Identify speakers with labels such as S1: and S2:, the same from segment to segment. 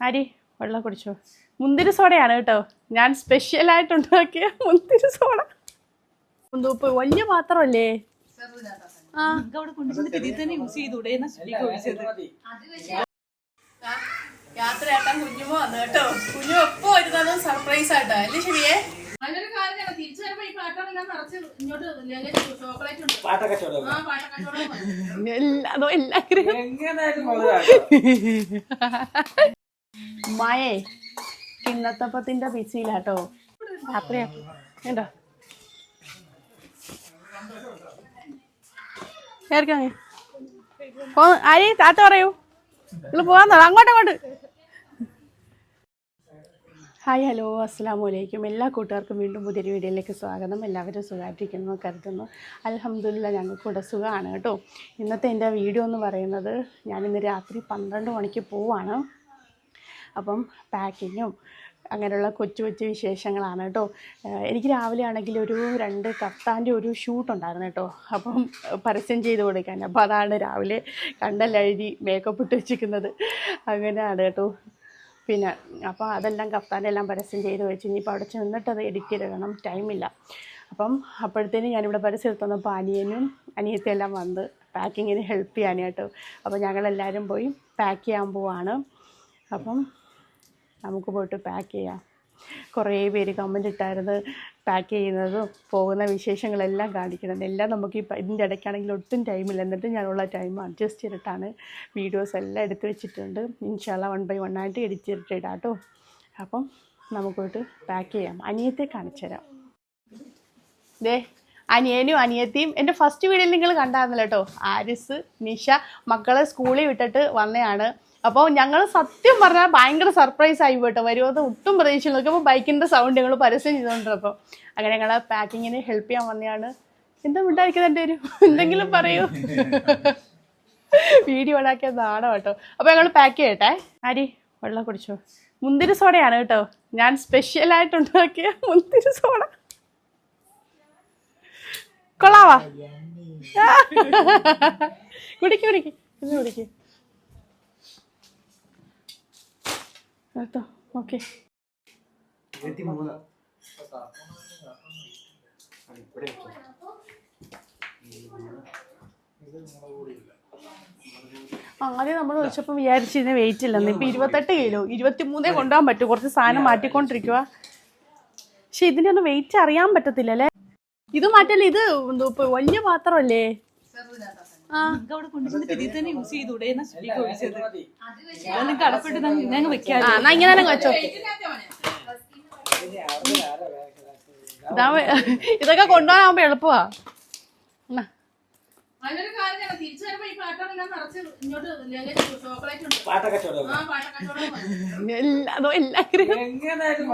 S1: ആരി വെള്ളം കുടിച്ചോ. മുന്തിരി സോഡയാണ് കേട്ടോ. ഞാൻ സ്പെഷ്യൽ സ്പെഷ്യലായിട്ട് ഉണ്ടാക്കിയ മുന്തിരി സോഡ. മുന്തൂപ്പ് വലിയ പാത്രമല്ലേ ആ.
S2: അവിടെ കൊണ്ടുവന്നിട്ട് ഇതിൽ തന്നെ യൂസ് ചെയ്തൂടെ? എന്നാ ശരിക്കും ചോദിച്ചത്
S1: യാത്രയാക്കാൻ കുഞ്ഞുമോ വന്നു കേട്ടോ. കുഞ്ഞു എപ്പോ വരുന്നതും സർപ്രൈസ് ആയിട്ടോ. അല്ലേ ശരിയേ?
S2: അതിനൊരു കാര്യം തിരിച്ചു വരുമ്പോ ഈ പാട്ടെല്ലാം നിറച്ച് ഇങ്ങോട്ട് ചോക്ലേറ്റ് ഉണ്ട്.
S3: പാട്ടക്കച്ചവടം
S2: ആ പാട്ടക്കച്ചവടം
S1: മായേ കിണ്ണത്തപ്പത്തിന്റെ പിച്ചിയിലാട്ടോ. രാത്രിയാ കേട്ടോ കേറിക്കോങ്ങ് പോ ആരി താത്ത പറയൂ. നിങ്ങൾ പോവാന്നോ അങ്ങോട്ട് അങ്ങോട്ട്. ഹായ് ഹലോ അസ്സാം വലൈക്കും എല്ലാ കൂട്ടുകാർക്കും വീണ്ടും പുതിയൊരു വീഡിയോയിലേക്ക് സ്വാഗതം. എല്ലാവരും സുഖമായിട്ടിരിക്കുന്നു കരുതുന്നു. അലഹമ്മദില്ല ഞങ്ങൾക്കൂടെ സുഖമാണ് കേട്ടോ. ഇന്നത്തെ എന്റെ വീഡിയോ എന്ന് പറയുന്നത് ഞാനിന്ന് രാത്രി പന്ത്രണ്ട് മണിക്ക് പോവാണ്. അപ്പം പാക്കിങ്ങും അങ്ങനെയുള്ള കൊച്ചു കൊച്ചു വിശേഷങ്ങളാണ് കേട്ടോ. എനിക്ക് രാവിലെ ആണെങ്കിൽ ഒരു രണ്ട് കത്താന്റെ ഒരു ഷൂട്ട് ഉണ്ടായിരുന്നു കേട്ടോ. അപ്പം പരസ്യം ചെയ്ത് കൊടുക്കാൻ. അപ്പോൾ അതാണ് രാവിലെ കണ്ടല്ലഴുതി മേക്കപ്പ് ഇട്ട് വെച്ചിരിക്കുന്നത്. അങ്ങനെയാണ് കേട്ടോ. പിന്നെ അപ്പോൾ അതെല്ലാം കഫ്താന്റെ എല്ലാം പരസ്യം ചെയ്ത് വെച്ച് ഇനിയിപ്പോൾ അവിടെ ചെന്നിട്ട് അത് എഡിറ്റ് ടൈമില്ല അപ്പം അപ്പോഴത്തേനും ഞാനിവിടെ പരസ്യം എടുത്തുവന്നപ്പോൾ അനിയനും എല്ലാം വന്ന് പാക്കിങ്ങിന് ഹെൽപ്പ് ചെയ്യാനായിട്ട്. അപ്പോൾ ഞങ്ങളെല്ലാവരും പോയി പാക്ക് ചെയ്യാൻ പോവാണ്. അപ്പം നമുക്ക് പോയിട്ട് പാക്ക് ചെയ്യാം. കുറേ പേര് കമന്റ് ഇട്ടായിരുന്നു പാക്ക് ചെയ്യുന്നതും പോകുന്ന വിശേഷങ്ങളെല്ലാം കാണിക്കണം എല്ലാം നമുക്ക് ഈ ഇതിന്റെ ഇടയ്ക്കാണെങ്കിൽ ഒട്ടും ടൈമില്ല എന്നിട്ട് ഞാനുള്ള ടൈം അഡ്ജസ്റ്റ് ചെയ്തിട്ടാണ് വീഡിയോസ് എല്ലാം എടുത്തു വെച്ചിട്ടുണ്ട്. ഇൻഷാല്ല വൺ ബൈ വൺ ആയിട്ട് എഡിറ്റ് ചെയ്തിട്ട് ഇടാം കേട്ടോ. അപ്പം നമുക്ക് പോയിട്ട് പാക്ക് ചെയ്യാം. അനിയത്തെ കാണിച്ചു തരാം ദേ അനിയനും അനിയത്തിയും. എന്റെ ഫസ്റ്റ് വീഡിയോയിൽ നിങ്ങൾ കണ്ടായിരുന്നല്ലോ കേട്ടോ. ആരിസ് നിഷ മക്കളെ സ്കൂളിൽ വിട്ടിട്ട് വന്നതാണ് അപ്പോൾ ഞങ്ങൾ സത്യം പറഞ്ഞാൽ ഭയങ്കര സർപ്രൈസ് ആയി കേട്ടോ. അത് ഒട്ടും പ്രതീക്ഷയിൽ നോക്കിയപ്പോൾ ബൈക്കിന്റെ സൗണ്ട് ഞങ്ങൾ പരസ്യം ചെയ്തുകൊണ്ടിരുന്നപ്പോൾ. അങ്ങനെ ഞങ്ങൾ പാക്കിങ്ങിന് ഹെൽപ്പ് ചെയ്യാൻ വന്നതാണ് എന്താ ഉണ്ടായിരിക്കുന്നത് എന്റെ ഒരു എന്തെങ്കിലും പറയൂ. വീഡിയോ ഉണ്ടാക്കിയ നാടോ കേട്ടോ. അപ്പോൾ ഞങ്ങൾ പാക്ക് ചെയ്യട്ടെ. ആരി വെള്ളം കുടിച്ചോ. മുന്തിരി സോഡയാണ് കേട്ടോ. ഞാൻ സ്പെഷ്യലായിട്ട് ഉണ്ടാക്കിയ മുന്തിരി സോഡ. കൊള്ളാവാ? കുടിക്ക് കുടിക്ക്. ഇന്ന് കുടിക്ക്. ഓക്കെ ആദ്യം നമ്മൾ വിളിച്ചപ്പോൾ വിചാരിച്ചിരുന്ന വെയിറ്റ് ഇല്ലെന്ന്. ഇപ്പൊ ഇരുപത്തെട്ട് കിലോ ഇരുപത്തിമൂന്നേ കൊണ്ടുപോകാൻ പറ്റും. കുറച്ച് സാധനം മാറ്റിക്കൊണ്ടിരിക്കുക പക്ഷെ ഇതിന്റെ ഒന്നും വെയിറ്റ് അറിയാൻ പറ്റത്തില്ല അല്ലേ ഇത് മാറ്റല്ലേ? ഇത് എന്തോ വലിയ പാത്രമല്ലേ? ഇതൊക്കെ കൊണ്ടുപോകാനാകുമ്പോ എളുപ്പമാ എന്നാ.
S2: അതിനൊരു കാര്യം തിരിച്ചു വരുമ്പോ ഈ നിറച്ച് ഇങ്ങോട്ട് ലഗേജ് ചോക്ലേറ്റ് ഉണ്ട്.
S3: പാട്ടക്കച്ചവടം
S2: ആ പാട്ടക്കച്ചവടം
S3: എങ്ങനെയായാലും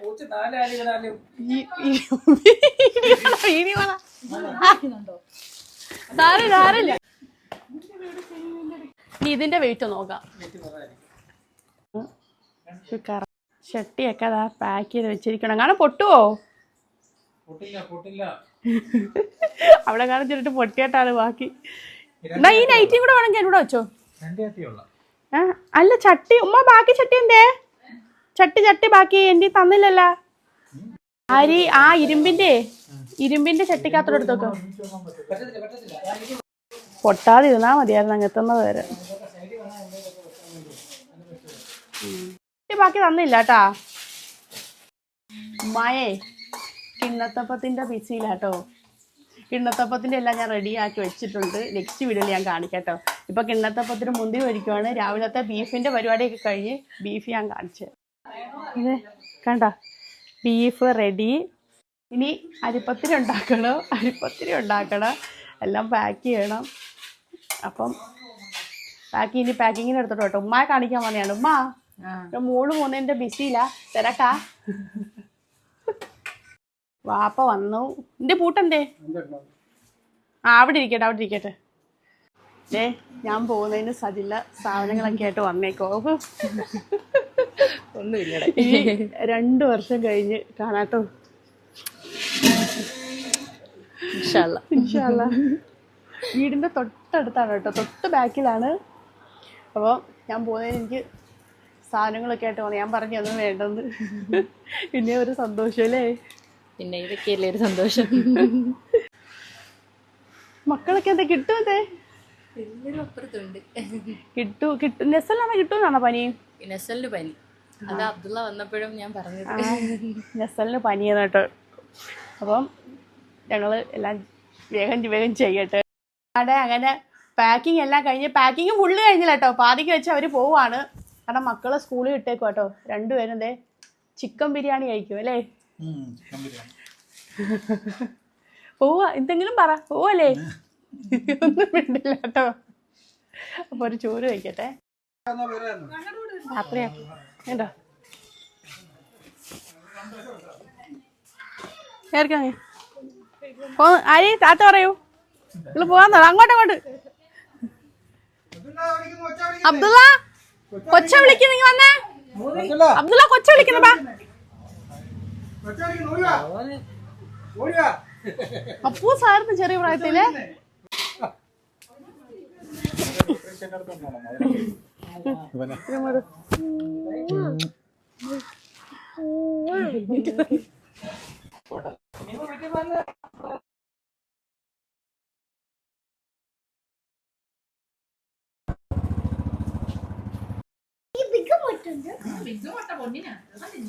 S3: പൂച്ച ഈ ഈ
S1: ഇനി പറ സാരമില്ല സാരമില്ല ഇനി ഇതിന്റെ വെയിറ്റ് നോക്കാം. കറ ചട്ടിയൊക്കെ അതാ പാക്ക് ചെയ്ത് വെച്ചിരിക്കണം. കാരണം പൊട്ടുവോ?
S3: പൊട്ടില്ല പൊട്ടില്ല.
S1: അവിടെ കാണിച്ചിട്ട് പൊട്ടിയാട്ടാണ് ബാക്കി. എന്നാ ഈ നൈറ്റിയും കൂടെ വേണമെങ്കിൽ എന്നോട് വെച്ചോ? അല്ല ചട്ടി. ഉമ്മ ബാക്കി ചട്ടി എന്തേ? ചട്ടി ചട്ടി ബാക്കി. എന്റെ തന്നില്ലല്ല. അരി ആ ഇരുമ്പിന്റെ ഇരുമ്പിന്റെ ചട്ടിക്കകത്തോടെ എടുത്തോക്കോ പൊട്ടാതിരുന്നാ മതിയായിരുന്നു അങ്ങെത്തുന്നത് വരെ. ബാക്കി തന്നില്ല കേട്ടാ. മയേ കിണ്ണത്തപ്പത്തിന്റെ പിച്ചിയിലാട്ടോ. കിണ്ണത്തപ്പത്തിന്റെ എല്ലാം ഞാൻ റെഡിയാക്കി വെച്ചിട്ടുണ്ട്. നെക്സ്റ്റ് വീഡിയോയിൽ ഞാൻ കാണിക്കാട്ടോ. ഇപ്പൊ കിണ്ണത്തപ്പത്തിന് മുന്തി ഒരുക്കുവാണ്. രാവിലത്തെ ബീഫിന്റെ പരിപാടിയൊക്കെ കഴിഞ്ഞ് ബീഫ് ഞാൻ കാണിച്ചു ഇത് കണ്ട? ബീഫ് റെഡി ഇനി അരിപ്പത്തിരി ഉണ്ടാക്കണം. അരിപ്പത്തിരി ഉണ്ടാക്കണം. എല്ലാം പാക്ക് ചെയ്യണം. അപ്പം പാക്ക് ഇനി പാക്കിങ്ങിന് എടുത്തോട്ടോ കേട്ടോ ഉമ്മയെ കാണിക്കാൻ വന്നെയാണ് ഉമ്മ മൂന്ന് മോൾ പോകുന്നതിന്റെ ബിസിയില്ല തിരക്കാ വാപ്പ വന്നു. എന്റെ പൂട്ടെന്തേ? ആ അവിടെ ഇരിക്കട്ടെ അവിടെ ഇരിക്കട്ടെ. ഏ ഞാൻ പോകുന്നതിന് സജില്ല സാധനങ്ങളൊക്കെ ആയിട്ട് വന്നേക്കോ. ഒന്നുമില്ല രണ്ടു വർഷം കഴിഞ്ഞ് കാണാട്ടോ.
S2: വീടിന്റെ
S1: ഇൻഷാല്ല തൊട്ടടുത്താണ് കേട്ടോ. തൊട്ട് ബാക്കിലാണ്. അപ്പോൾ ഞാൻ പോകുന്നതിന് എനിക്ക് സാധനങ്ങളൊക്കെ ആയിട്ട് വന്നു. ഞാൻ പറഞ്ഞു ഒന്നും വേണ്ടെന്ന്. പിന്നെ ഒരു സന്തോഷമല്ലേ?
S2: പിന്നെ ഇതൊക്കെയല്ലേ ഒരു സന്തോഷം.
S1: മക്കളൊക്കെ എന്താ കിട്ടുമതേ കിട്ടു കിട്ടു നെസ്സല്ലാതെ കിട്ടുമെന്നാണോ പനി?
S2: നെസലിന് പനി. അത് അബ്ദുള്ള വന്നപ്പോഴും ഞാൻ പറഞ്ഞത്.
S1: നെസ്സലിന് പനിയാണ് കേട്ടോ അപ്പം ഞങ്ങൾ എല്ലാം വേഗം വേഗം ചെയ്യട്ടെ. അവിടെ അങ്ങനെ പാക്കിംഗ് എല്ലാം കഴിഞ്ഞ് പാക്കിംഗ് ഫുള്ള് കഴിഞ്ഞില്ല കേട്ടോ. പാതിക്ക് വെച്ച് അവർ പോവാണ്. കാരണം മക്കളെ സ്കൂളിൽ ഇട്ടേക്കും കേട്ടോ. രണ്ടുപേരും എന്തേ ചിക്കൻ ബിരിയാണി കഴിക്കും അല്ലേ? പോവാ എന്തെങ്കിലും പറ പോവല്ലേ? ഒന്നും വേണ്ടില്ല കേട്ടോ. അപ്പൊ ഒരു ചോറ് കഴിക്കട്ടെ. രാത്രിയാ കേട്ടോ പോ ആരി? താത്ത പറയൂ. നിങ്ങൾ പോവാൻ തുടങ്ങ്. അങ്ങോട്ട് അങ്ങോട്ട്. അബ്ദുള്ള കൊച്ച വിളിക്കുന്നു വന്നേ. അബ്ദുള്ള. കൊച്ച വിളിക്കുന്നു ബാ അപ്പൂ സാറിന് ചെറിയ പ്രായത്തിൽ?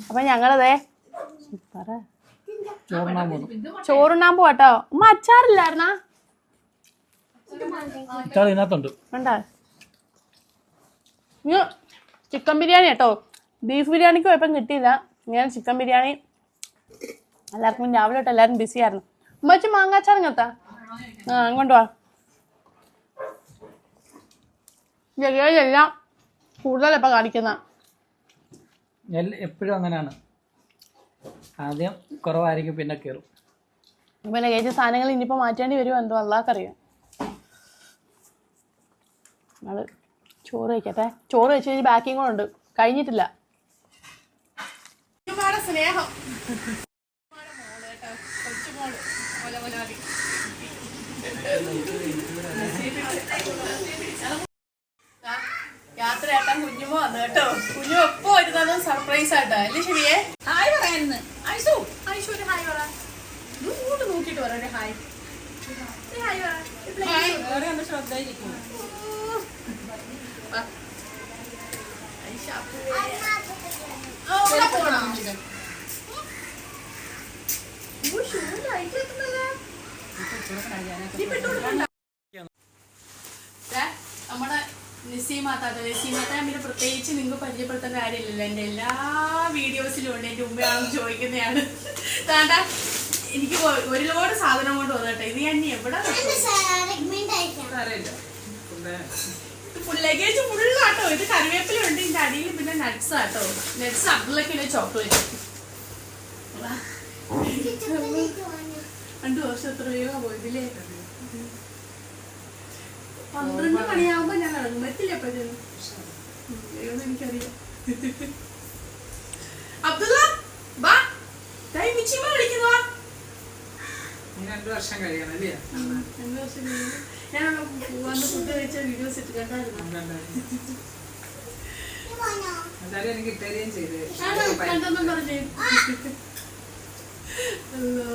S1: അപ്പൊ ഞങ്ങളതേ ചോറുണ്ണാൻ പോവാട്ടോ ഉമ്മ അച്ചാറില്ലായിരുന്നാ?
S3: ഇതിനകത്തുണ്ട്
S1: വേണ്ട. ചിക്കൻ ബിരിയാണി കേട്ടോ. ബീഫ് ബിരിയാണിക്ക് കുഴപ്പം കിട്ടിയില്ല. ഞാൻ ചിക്കൻ ബിരിയാണി എല്ലാവർക്കും രാവിലെ തൊട്ട് എല്ലാവരും ബിസി ആയിരുന്നു. ഉമ്മച്ചി മാങ്ങാച്ചാർ ഇങ്ങത്താ ആ അങ്ങോട്ട് വാ. എല്ലാം കൂടുതലപ്പം കാണിക്കുന്ന.
S3: എപ്പോഴും അങ്ങനെയാണ് ആദ്യം കുറവായിരിക്കും പിന്നെ കയറും
S1: ഇപ്പം ലഗേജ് സാധനങ്ങൾ ഇനിയിപ്പോൾ മാറ്റേണ്ടി വരുമോ? എന്തോ അല്ലാക്കറിയാം നമ്മൾ ചോറ് കഴിക്കട്ടെ. ചോറ് വെച്ച് കഴിഞ്ഞ് ബാക്കിയും കൂടെ ഉണ്ട്. കഴിഞ്ഞിട്ടില്ല. സ്നേഹം. യാത്രയാക്കാൻ കുഞ്ഞുമോ വന്നു കേട്ടോ. കുഞ്ഞു എപ്പോ വരുന്നതും സർപ്രൈസ് ആയിട്ടാ അല്ലേ ശരിയേ? ഹായ് പറയാന്ന് ഐസു. ഐസു ഒരു ഹായ് പറ. ഇങ്ങോട്ട് നോക്കിയിട്ട് പറ ഒരു ഹായ് ഹായ് പറ. അവിടെ പോണോ? ഓ, ഷൂവിന്റെ ഐസ് എത്തുന്നല്ലോ. നീ പെട്ട് കൊടുക്കണ്ട. ദേ, നമ്മുടെ നിസീമാത്ത നിസീമാത്ത പിന്നെ പ്രത്യേകിച്ച് നിങ്ങൾക്ക് പരിചയപ്പെടുത്തേണ്ട കാര്യമില്ലല്ലോ. എന്റെ എല്ലാ വീഡിയോസിലും ഉണ്ട്. എന്റെ ഉമ്മയാണെന്ന് ചോദിക്കുന്നതാണ്. താണ്ട എനിക്ക് ഒരുപാട് സാധനം കൊണ്ട് വന്നട്ടെ. ഇത് ഞാൻ എവിടെ എവിടെ ലഗേജ് ഫുള്ളാട്ടോ ഇത് കറിവേപ്പിലുണ്ട് ഇതിന്റെ അടിയിൽ പിന്നെ നട്ട്സ് ആട്ടോ നട്ട്സ് അബ്ദുള്ളക്കിലെ ചോക്ലേറ്റ് രണ്ടു വർഷം എത്രയോ പോയതില്ലേ പന്ത്രണ്ട് മണിയാകുമ്പോ ഞാൻ ഇറങ്ങും പറ്റില്ല എപ്പോഴും എനിക്കറിയാം. അബ്ദുള്ള ബാ ദാ ഈ മിച്ചിമ്മ വിളിക്കുന്നു
S3: രണ്ടു വർഷം കഴിയണം അല്ലേ?
S1: രണ്ട് വർഷം ഞാൻ വന്ന് ഫുഡ് കഴിച്ച വീഡിയോസ് ഇട്ട് കണ്ടായിരുന്നു.
S3: എന്തായാലും എനിക്ക് ഇറ്റാലിയൻ ചെയ്ത്.
S1: ആണോ? കണ്ടെന്നും പറഞ്ഞേ അല്ലോ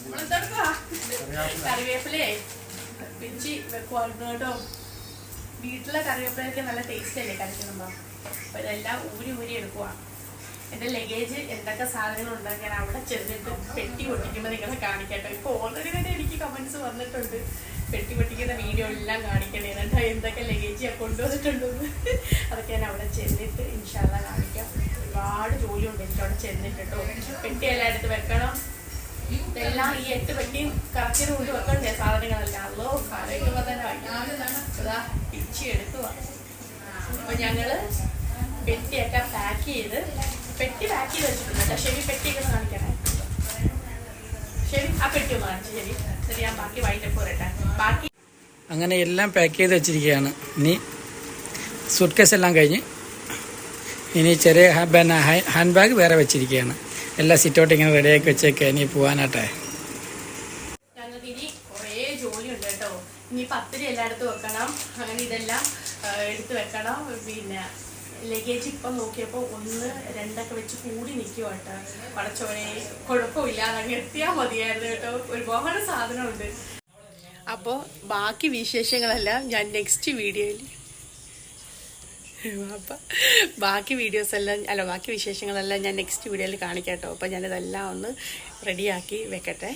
S1: നമ്മളെന്തെടുക്കുവാ? കറിവേപ്പിലേ വെക്കുവായിരുന്നു കേട്ടോ വീട്ടിലെ കറിവേപ്പിലൊക്കെ നല്ല ടേസ്റ്റ് അല്ലേ കഴിക്കുന്നുണ്ടോ അപ്പൊ ഇതെല്ലാം ഊരി ഊരി എടുക്കുവാണ് എന്റെ ലഗേജ് എന്തൊക്കെ സാധനങ്ങൾ ഉണ്ടാക്കി ഞാൻ അവിടെ ചെന്നിട്ട് പെട്ടി പൊട്ടിക്കുമ്പോൾ നിങ്ങളെ കാണിക്കട്ടെ. ഇപ്പൊ ഓൾറെഡി തന്നെ എനിക്ക് കമന്റ്സ് വന്നിട്ടുണ്ട്. പെട്ടി പൊട്ടിക്കുന്ന വീഡിയോ എല്ലാം കാണിക്കണേ. എന്നിട്ട് എന്തൊക്കെ ലഗേജ് ഞാൻ അതൊക്കെ ഞാൻ അവിടെ ചെന്നിട്ട് ഇൻഷാല്ല കാണിക്കാം. ഒരുപാട് ജോലിയുണ്ട് എനിക്ക് അവിടെ ചെന്നിട്ട് കേട്ടോ പെട്ടി എടുത്ത് വെക്കണം. എല്ലാം ഈ എട്ട് പെട്ടിയും കറക്റ്റ് കൊണ്ട് വെക്കണ്ടേ സാധനങ്ങളെല്ലാം?
S4: അങ്ങനെ എല്ലാം പാക്ക് ചെയ്ത് വെച്ചിരിക്കുകയാണ്. ഇനി സൂട്ട് എല്ലാം കഴിഞ്ഞ് ഇനി ചെറിയ പിന്നെ ഹാൻഡ് ബാഗ് വേറെ വെച്ചിരിക്കുകയാണ്. എല്ലാ സിറ്റൗട്ട് ഇങ്ങനെ റെഡിയാക്കി വെച്ചേക്കുക ഇനി പോകാനാട്ടെ ഞങ്ങൾക്ക് ഇനി കുറേ ജോലിയുണ്ട് കേട്ടോ.
S1: ഇനി പത്തിരി എല്ലായിടത്തും വെക്കണം. അങ്ങനെ ഇതെല്ലാം എടുത്ത് വെക്കണം. പിന്നെ ലഗേജ് ഇപ്പം നോക്കിയപ്പോൾ ഒന്ന് രണ്ടൊക്കെ വെച്ച് കൂടി നിൽക്കുക കേട്ടോ. പടച്ചോനെ കുഴപ്പമില്ല അങ്ങ് എത്തിയാൽ മതിയായിരുന്നു കേട്ടോ. ഒരുപാട് സാധനമുണ്ട്. അപ്പോൾ ബാക്കി വിശേഷങ്ങളെല്ലാം ഞാൻ നെക്സ്റ്റ് വീഡിയോയിൽ അപ്പം ബാക്കി വീഡിയോസ് എല്ലാം അല്ല ബാക്കി വിശേഷങ്ങളെല്ലാം ഞാൻ നെക്സ്റ്റ് വീഡിയോയിൽ കാണിക്കാം കേട്ടോ. അപ്പോൾ ഞാനിതെല്ലാം ഒന്ന് റെഡിയാക്കി വെക്കട്ടെ.